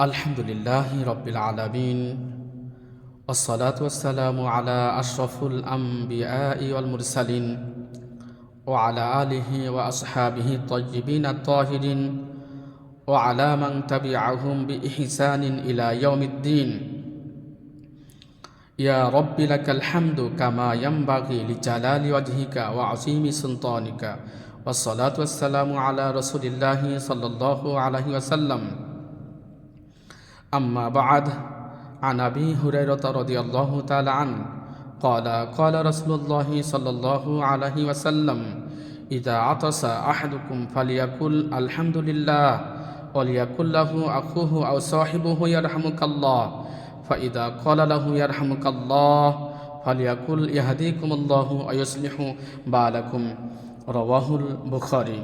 الحمد لله رب العالمين والصلاة والسلام على أشرف الأنبياء والمرسلين وعلى آله وأصحابه الطيبين الطاهرين وعلى من تبعهم بإحسان إلى يوم الدين. يا رب لك الحمد كما ينبغي لجلال وجهك وعظيم سلطانك والصلاة والسلام على رسول الله صلى الله عليه وسلم. أما بعد عن أبي هريرة رضي الله تعالى عنه قال قال رسول الله صلى الله عليه وسلم إذا عطس أحدكم فليقل الحمد لله وليقل له أخوه أو صاحبه يرحمك الله فإذا قال له يرحمك الله فليقل يهديكم الله ويصلح بالكم رواه البخاري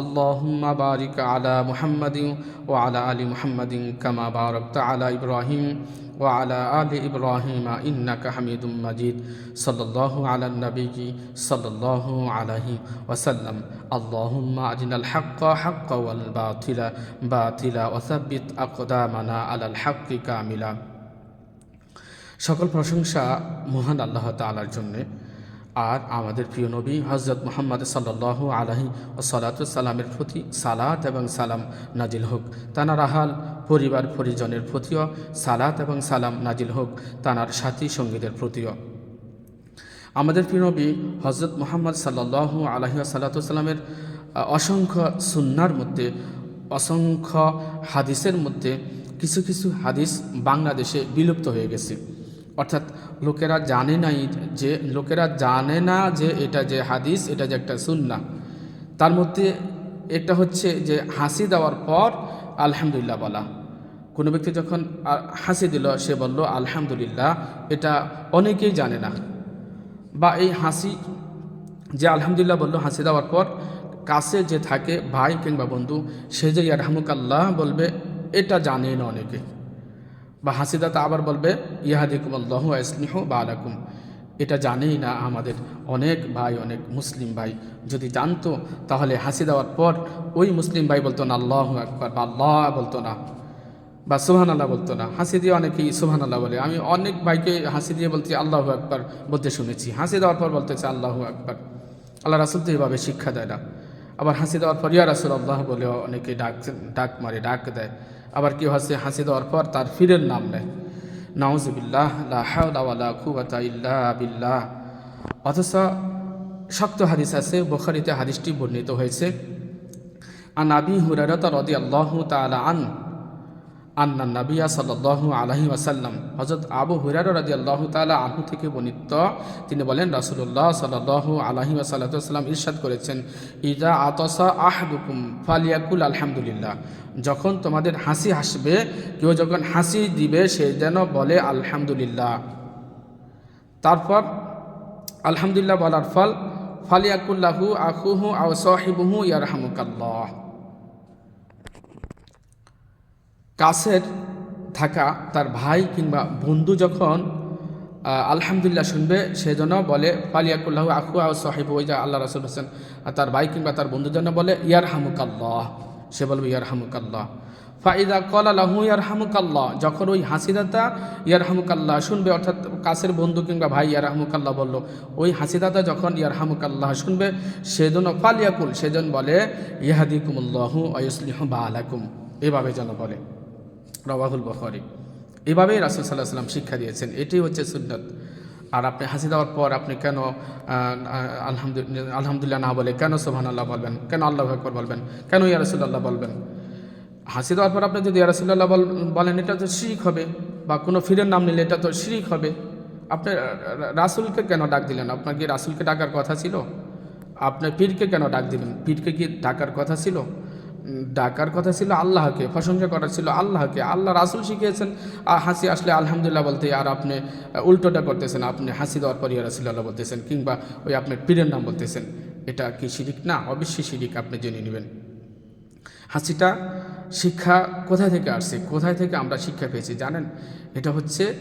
আল্লাহুম্মা বারিক আলা মুহাম্মাদ ও আলা আলী মুহাম্মাদিন কামা বারকত আলা ইব্রাহিম ও আলা আলী ইব্রাহিম ইন্নাকা হামিদুম মাজিদ। সাল্লাল্লাহু আলা নবীজি সাল্লাল্লাহু আলাইহি ওয়াসাল্লাম। আল্লাহুম্মা আজিনাল হাক্কা হাক্কা ওয়াল বাতিলা। বাতিলা ওয়াসাব্বিত আকদামানা আলাল হাক্কি কামিলা। সকল প্রশংসা মহান আল্লাহ তাআলার জন্যে। আর আমাদের প্রিয় নবী হজরত মোহাম্মদ সাল্লাহ আলহি ও সালাতামের প্রতি সালাত এবং সালাম নাজিল হোক। তানার আহাল, পরিবার, পরিজনের প্রতিও সালাত এবং সালাম নাজিল হোক, তানার সাথী সঙ্গীদের প্রতিও। আমাদের প্রিয় নবী হজরত মোহাম্মদ সাল্লাহ আলহি ও সাল্লাতামের অসংখ্য সুন্নার মধ্যে, অসংখ্য হাদিসের মধ্যে কিছু কিছু হাদিস বাংলাদেশে বিলুপ্ত হয়ে গেছে। অর্থাৎ লোকেরা জানে নাই যে, লোকেরা জানে না যে এটা যে হাদিস, এটা যে একটা সুন্না তার মধ্যে একটা হচ্ছে যে হাসি দেওয়ার পর আলহামদুলিল্লাহ বলা। কোনো ব্যক্তি যখন হাসি দিল, সে বলল, আলহামদুলিল্লাহ, এটা অনেকেই জানে না। বা এই হাসি, যে আলহামদুলিল্লাহ বলল, হাসি দেওয়ার পর কাছে যে থাকে ভাই কিংবা বন্ধু, সে যে ইয়ারহামুকাল্লাহ বলবে, এটা জানে না অনেকে। বা হাসিদাতা আবার বলবে ইহাদিকুম আল্লাহ ইসলিহ বা আলাকুম এটা জানেই না আমাদের অনেক ভাই, অনেক মুসলিম ভাই। যদি জানতো, তাহলে হাসি দেওয়ার পর ওই মুসলিম ভাই বলতো না, আল্লাহ একবার বা আল্লাহ বলতো না, বা সুহান আল্লাহ বলতো না। হাসি দিয়ে অনেকেই সুহান আল্লাহ বলে। আমি অনেক ভাইকে হাসি দিয়ে বলতে আল্লাহ একবার বলতে শুনেছি। হাসি দেওয়ার পর বলতেছে, আল্লাহ একবার আল্লাহ রাসুল তো এভাবে শিক্ষা দেয় না। আবার হাসি দেওয়ার পর, ইয়া রাসুল আল্লাহ বলে অনেকে ডাক ডাক মারে, ডাক দেয়। আবার কেউ হাসে হাসি দেওয়ার পর তার ফিরের নাম নেয়। নাউজবিল্লাহ খুবাতা ইল্লা বিল্লাহ। অথচ শক্ত হাদিস আছে, বখারিতে হাদিসটি বর্ণিত হয়েছে। আন আবি হুরারত রদি আল্লাহ তালা আন আন্না নাবিয়া সাল্লাহ আলহি ওয়াসাল্লাম হজরত আবু হুরার রাজি আল্লাহ তালা আহু থেকে বর্ণিত, তিনি বলেন রাসুল্লাহ সাল্লাহ আলহি ওয়াসাল্লাম ইরশাদ করেছেন ইজা আতসা আহদুকুম ফালিয়াকুল আলহামদুলিল্লাহ। যখন তোমাদের হাসি হাসবে, কেউ যখন হাসি দিবে, সে যেন বলে, আলহামদুলিল্লাহ। তারপর আলহামদুলিল্লাহ বলার ফল, ফালিয়াকুল্লাহু আকুহু আও সাহিবুহু ইয়ারহামুকাল্লাহ। কাছের থাকা তার ভাই কিংবা বন্ধু যখন আলহামদুলিল্লাহ শুনবে সেজন্য বলে পালিয়াকুল্লাহ আখু আউ সাহেব ওই যা আল্লাহ রাসুল হোসেন তার ভাই কিংবা তার বন্ধুর জন্য বলে ইয়ার হামুকাল্লাহ সে বলবে ইয়ার হামুকাল্লাহ ফাইদা কল আল্লাহু ইয়ার হামুকাল্লাহ যখন ওই হাসিদাতা ইয়ার হামুকাল্লাহ শুনবে, অর্থাৎ কাছের বন্ধু কিংবা ভাই ইয়ার হামুকাল্লাহ বলল, ওই হাসিদাতা যখন ইয়ার হামুকাল্লাহ শুনবে সেজন্য ফালিয়াকুল সেজন বলে ইহাদিকুমুল্লাহু আয়ুসলিহ বা আলাকুম এভাবে যেন বলে। রবাহুল বখরি। এভাবেই রাসুল সাল্লাহ সাল্লাম শিক্ষা দিয়েছেন। এটি হচ্ছে সুন্নত। আর আপনি হাসি দেওয়ার পর আপনি কেন আলহামদুলিল্লাহ আলহামদুলিল্লাহ না বলে, কেন সোহান আল্লাহ বলবেন? কেন আল্লাহ আকবর বলবেন? কেন ইয়ারসুল্লাহ বলবেন? হাসি দেওয়ার পর আপনি যদি ইয়ারসুল্লাহ বলেন, এটা তো শিরিক হবে, বা কোনো ফিরের নাম নিলে এটা তো শিরিক হবে। আপনি রাসুলকে কেন ডাক দিলেন? আপনার কি রাসুলকে ডাকার কথা ছিল? আপনি পীরকে কেন ডাক দিলেন? পীরকে কি ডাকার কথা ছিল? ডাকার কথা ছিল আল্লাহকে, প্রশংসা করার ছিল আল্লাহকে। আল্লাহ রাসুল শিখিয়েছেন আর হাসি আসলে আলহামদুলিল্লাহ বলতে আর আপনি উল্টোটা করতেছেন, আপনি হাসি দেওয়ার পর ইয়া রাসুল্লাহ বলতেছেন, কিংবা ওই আপনার পীরের নাম বলতেছেন। এটা কি শিরিক? না, অবশ্যই শিরিক আপনি জেনে নেবেন। হাসিটা শিক্ষা কোথায় থেকে আসছে? কোথায় থেকে আমরা শিক্ষা পেয়েছি জানেন? এটা হচ্ছে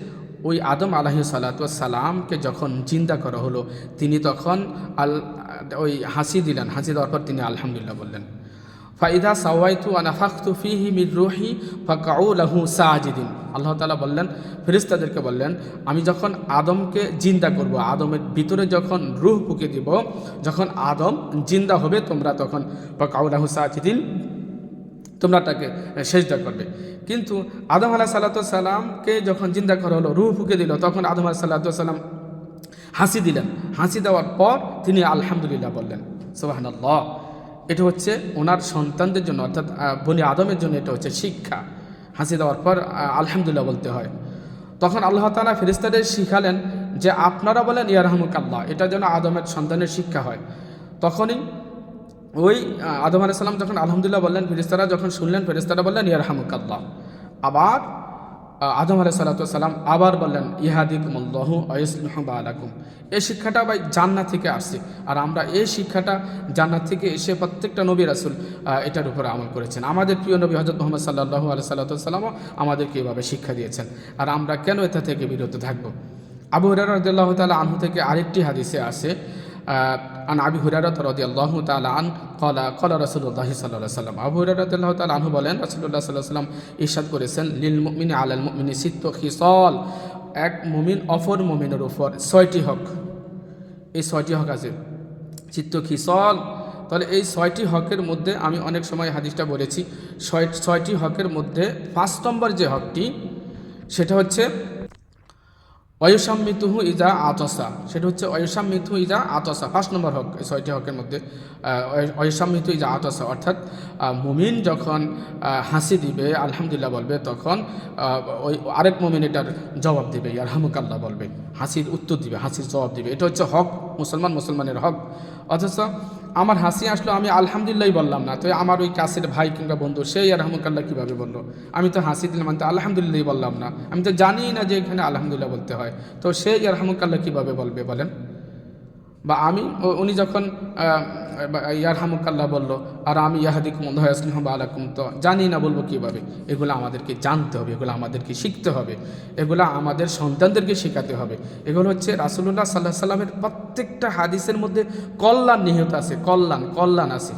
ওই আদম আলাহি সালাতামকে যখন চিন্তা করা হলো, তিনি তখন আল, ওই হাসি দিলেন। হাসি দেওয়ার পর তিনি আলহামদুলিল্লাহ বললেন। ফাইদা সাওয়াইতু আনাফাকতু ফিহি মির রুহি ফাকাউ লাহু সাজিদিন। আল্লাহ তাআলা বললেন, ফেরেশতাদেরকে বললেন, আমি যখন আদমকে জিন্দা করব, আদমের ভিতরে যখন রুহ পুকে দিব, যখন আদম জিন্দা হবে, তোমরা তখন ফাকাউ লাহু সাজিদিন, তোমরা তাকে সেজদা করবে। কিন্তু আদম আলাহ সাল্লাতামকে যখন জিন্দা করা হলো, রুহ ফুকে দিল, তখন আদম আলাহ সাল্লাতাম হাসি দিলেন। হাসি দেওয়ার পর তিনি আলহামদুলিল্লাহ বললেন সোহান আল্লাহ এটা হচ্ছে ওনার সন্তানদের জন্য, অর্থাৎ বনি আদমের জন্য এটা হচ্ছে শিক্ষা। হাসি দেওয়ার পর আলহামদুলিল্লাহ বলতে হয়। তখন আল্লাহ তালা ফেরিস্তাদের শিখালেন যে, আপনারা বলেন ইয়ারহামুক আল্লাহ এটা যেন আদমের সন্তানের শিক্ষা হয়। তখনই ওই আদম আলাইসাল্লাম যখন আলহামদুলিল্লাহ বললেন ফেরিস্তারা যখন শুনলেন ফেরিস্তারা বললেন ইয়ারহামুক আল্লাহ আবার আদম আলাই সাল্লাম আবার বললেন, ইহাদিকুমুল্লাহ আলাকুম এই শিক্ষাটা ভাই জান্নাত থেকে আসছে। আর আমরা এই শিক্ষাটা জান্নাত থেকে এসে প্রত্যেকটা নবী রাসুল এটার উপরে আমল করেছেন। আমাদের প্রিয় নবী হজরত মোহাম্মদ সাল্লাহ আলাই সাল্লাতামও আমাদেরকে এভাবে শিক্ষা দিয়েছেন। আর আমরা কেন এটা থেকে বিরত থাকব? আবু হরারদুল্লাহ তালা আনহু থেকে আরেকটি হাদিসে আসে আন আবি হুরারত রদিয়াল্লাহু তাআলা আন কলা কলা রাসূলুল্লাহ সাল্লাল্লাহু আলাইহি সাল্লাম আবু হুরারতুল্লাহ তাআলা আনহু বলেন, রাসূলুল্লাহ সাল্লাল্লাহু আলাইহি সাল্লাম ইরশাদ করেছেন, লিল মুমিনি আলাল মুমিনি সিত্ত খিসাল। এক মুমিন অপর মুমিনের উপর ছয়টি হক। এই ছয়টি হক আছে। চিত্ত খিসল। তাহলে এই ছয়টি হকের মধ্যে আমি অনেক সময় হাদিসটা বলেছি, ছয়, ছয়টি হকের মধ্যে পাঁচ নম্বর যে হকটি, সেটা হচ্ছে অয়ুসাম্মিতুহু ইজা আতসা। সেটা হচ্ছে অয়ুসাম্মিতু ইজা আতসা। পাঁচ নম্বর হক, এই ছয়টি হকের মধ্যে অয়ুসাম্মিতু ইজা আতসা। অর্থাৎ মুমিন যখন হাসি দিবে, আলহামদুলিল্লাহ বলবে, তখন ওই আরেক মুমিন এটার জবাব দিবে আলহামুকাল্লাহ বলবে। হাসির উত্তর দিবে, হাসির জবাব দিবে। এটা হচ্ছে হক। মুসলমান মুসলমানের হক। অথচ আমার হাসি আসলো, আমি আলহামদুলিল্লাহ বললাম না। তো আমার ওই কাছের ভাই কিংবা বন্ধু, সেই আরহামুকাল্লাহ কীভাবে বলল? আমি তো হাসি দিলাম, আমি তো আলহামদুলিল্লাহ বললাম না। আমি তো জানি না যে এখানে আলহামদুলিল্লাহ বলতে হয়। তো সেই আরহামুকাল্লাহ কীভাবে বলবে বলেন? বা আমি উনি যখন ইয়ারহামুকাল্লাহ বলল, আর আমি ইয়াহাদিক মন্দাহসলিম বা আলাকুম তো জানি না বলব কীভাবে। এগুলো আমাদেরকে জানতে হবে, এগুলো আমাদেরকে শিখতে হবে, এগুলো আমাদের সন্তানদেরকে শেখাতে হবে। এগুলো হচ্ছে রাসুল্লাহ সাল্লাহ সাল্লামের প্রত্যেকটা হাদিসের মধ্যে কল্যাণ নিহত আছে, কল্যাণ কল্যাণ আছে।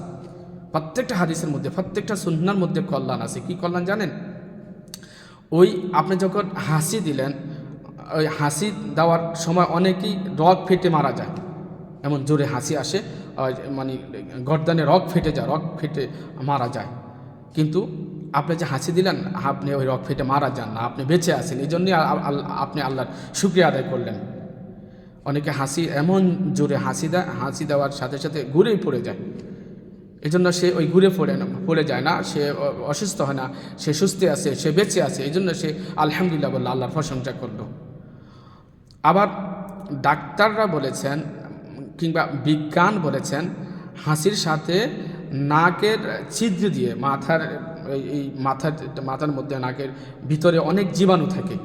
প্রত্যেকটা হাদিসের মধ্যে, প্রত্যেকটা সুন্নার মধ্যে কল্যাণ আছে। কি কল্যাণ জানেন? ওই আপনি যখন হাসি দিলেন, ওই হাসি দেওয়ার সময় অনেকেই রগ ফেটে মারা যায়। এমন জোরে হাসি আসে মানে গর্দানে রক ফেটে যায়, রক ফেটে মারা যায়। কিন্তু আপনি যে হাসি দিলেন, আপনি ওই রক ফেটে মারা যান না, আপনি বেঁচে আছেন, এই জন্যই আপনি আল্লাহর শুক্রিয়া আদায় করলেন। অনেকে হাসি, এমন জোরে হাসি দেয়, হাসি দেওয়ার সাথে সাথে ঘুরেই পড়ে যায়। এজন্য সে ওই ঘুরে পড়ে না, পড়ে যায় না, সে অসুস্থ হয় না, সে সুস্থ আছে, সে বেঁচে আছে, এই জন্য সে আলহামদুলিল্লাহ বলল, আল্লাহর প্রশংসা করল। আবার ডাক্তাররা বলেছেন কিংবা বিজ্ঞান বলেছেন, হাসির সাথে নাকের ছিদ্র দিয়ে মাথার, এই- মাথার মাথার মধ্যে নাকের ভিতরে অনেক জীবাণু থাকে।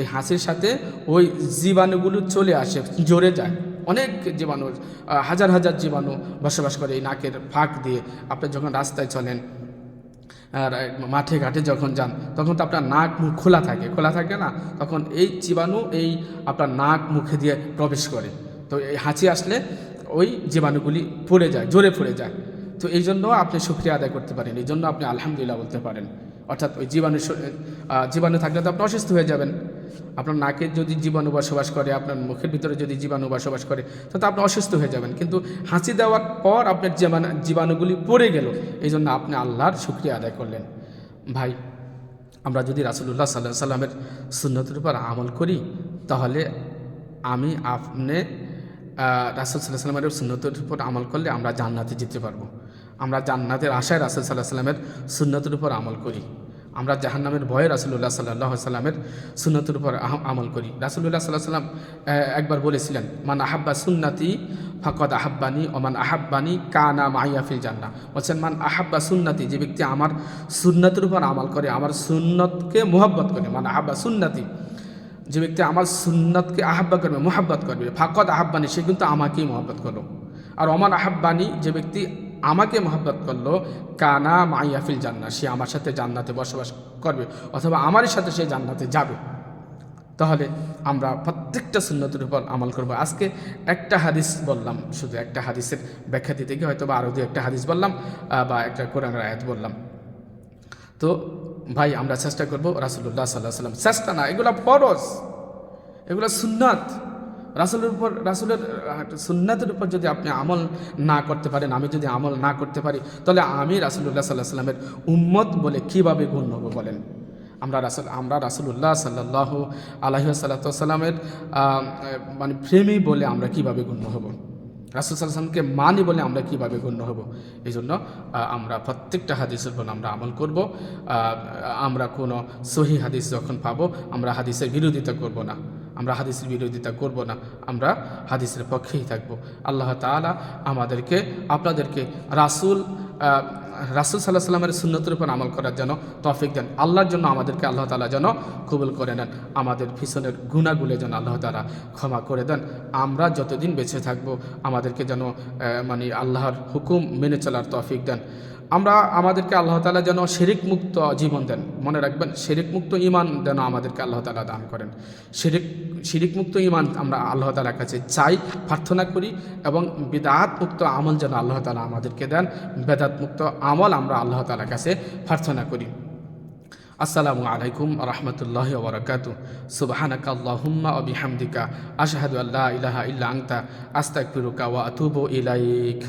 এই হাসির সাথে ওই জীবাণুগুলো চলে আসে জোরে যায়। অনেক জীবাণু হাজার হাজার জীবাণু বসবাস করে এই নাকের ফাঁক দিয়ে। আপনি যখন রাস্তায় চলেন, আর মাঠে, ঘাটে যখন যান, তখন তো আপনার নাক, মুখ খোলা থাকে। খোলা থাকে না? তখন এই জীবাণু এই আপনার নাক, মুখে দিয়ে প্রবেশ করে। তো এই হাঁচি আসলে ওই জীবাণুগুলি পড়ে যায়, জোরে পড়ে যায়। তো এই জন্য আপনি সুক্রিয়া আদায় করতে পারেন, এই জন্য আপনি আলহামদুলিল্লাহ বলতে পারেন। অর্থাৎ ওই জীবাণু জীবাণু থাকলে তো আপনি অসুস্থ হয়ে যাবেন। আপনার নাকে যদি জীবাণু বসবাস করে, আপনার মুখের ভিতরে যদি জীবাণু বসবাস করে তাহলে আপনি অসুস্থ হয়ে যাবেন। কিন্তু হাঁচি দেওয়ার পর আপনার জীবাণু, জীবাণুগুলি পড়ে গেল, এই জন্য আপনি আল্লাহর শুক্রিয়া আদায় করলেন। ভাই, আমরা যদি রাসুলুল্লাহ সাল্লাহ সাল্লামের সুন্নতের উপর আমল করি, তাহলে আমি আপনি রাসুল সাল্লাহ সাল্লামের সুন্নতের উপর আমল করলে আমরা জান্নাতে যেতে পারব। আমরা জান্নাতের আশায় রাসুল সাল্লাহ সাল্লামের সুন্নতের উপর আমল করি। আমরা জাহান্নামের ভয়ে রাসুল্লাহ সাল্লাহ সাল্লামের সুন্নতের উপর আমল করি। রাসুল্লাহ সাল্লাহ সাল্লাম একবার বলেছিলেন, মান আহাব্বা সুন্নাতি ফাকদ আহাব্বানি ওমান আহাব্বানি কানা মাইয়াফিল জান্না বলছেন, মান আহাব্বা সুন্নাতি, যে ব্যক্তি আমার সুন্নতের উপর আমল করে, আমার সুন্নতকে মোহাব্বত করে, মান আহাব্বা সুন্নাতি যে ব্যক্তি আমার সুন্নতকে আহাব্বা করবে, মোহাব্বত করবে, ফাকত আহাব্বানি সে কিন্তু আমাকেই মোহাব্বত করল। আর অমান আহাব্বানি যে ব্যক্তি আমাকে মহাব্বত করল, কানা মাইয়াফিল জান্না সে আমার সাথে জান্নাতে বসবাস করবে অথবা আমারই সাথে সে জান্নাতে যাবে। তাহলে আমরা প্রত্যেকটা সুন্নতের উপর আমল করব। আজকে একটা হাদিস বললাম, শুধু একটা হাদিসের ব্যাখ্যা দিতে গিয়ে হয়তো বা আরও দু একটা হাদিস বললাম বা একটা কোরআনের আয়াত বললাম। তো ভাই, আমরা চেষ্টা করব রাসুল্লাহ সাল্লাহ সাল্লাম চেষ্টা না, এগুলো ফরজ। এগুলো সুন্নাত। রাসুলের উপর, রাসুলের সুন্নাতের উপর যদি আপনি আমল না করতে পারেন, আমি যদি আমল না করতে পারি, তাহলে আমি রাসুল্লাহ সাল্লাহ সাল্লামের উম্মত বলে কীভাবে গণ্য হব বলেন? আমরা রাসুল, আমরা রাসুল্লাহ সাল্লাহ আলহি সাল্লাতামের মানে প্রেমী বলে আমরা কীভাবে গণ্য হব রাসুল সাল্লামকে মানি বলে আমরা কীভাবে গণ্য হব? এই জন্য আমরা প্রত্যেকটা হাদিসের উপর আমরা আমল করব। আমরা কোনো সহি হাদিস যখন পাবো, আমরা হাদিসের বিরোধিতা করব না। আমরা হাদিসের বিরোধিতা করব না। আমরা হাদিসের পক্ষেই থাকব। আল্লাহ তালা আমাদেরকে, আপনাদেরকে রাসুল রাসুল সাল্লাহ সাল্লামের সুন্নতের উপর আমল করার জন্য তফিক দেন। আল্লাহর জন্য আমাদেরকে আল্লাহ তালা যেন কবুল করে নেন। আমাদের ভীষণের গুণাগুলো যেন আল্লাহ তালা ক্ষমা করে দেন। আমরা যতদিন বেঁচে থাকব, আমাদেরকে যেন মানে আল্লাহর হুকুম মেনে চলার তফিক দেন। আমরা আমাদেরকে আল্লাহ তালা যেন শিরিক মুক্ত জীবন দেন। মনে রাখবেন শিরিক মুক্ত ইমান যেন আমাদেরকে আল্লাহ তালা দান করেন। শেরিক শিরিক মুক্ত ইমান আমরা আল্লাহ তালার কাছে চাই, প্রার্থনা করি এবং বিদাত মুক্ত আমল যেন আল্লাহ তালা আমাদেরকে দেন বেদাত মুক্ত আমল আমরা আল্লাহ তালার কাছে প্রার্থনা করি। আসসালামু আলাইকুম রহমতুল্লাহ ওবরাকাত সুবাহানাক আল্লাহুম্মা ও বিহামদিকা। আশহাদু আল্লাহ ইলাহা ইল্লা আনতা। আস্তাগফিরুকা ওয়া আতুবু ইলাইক।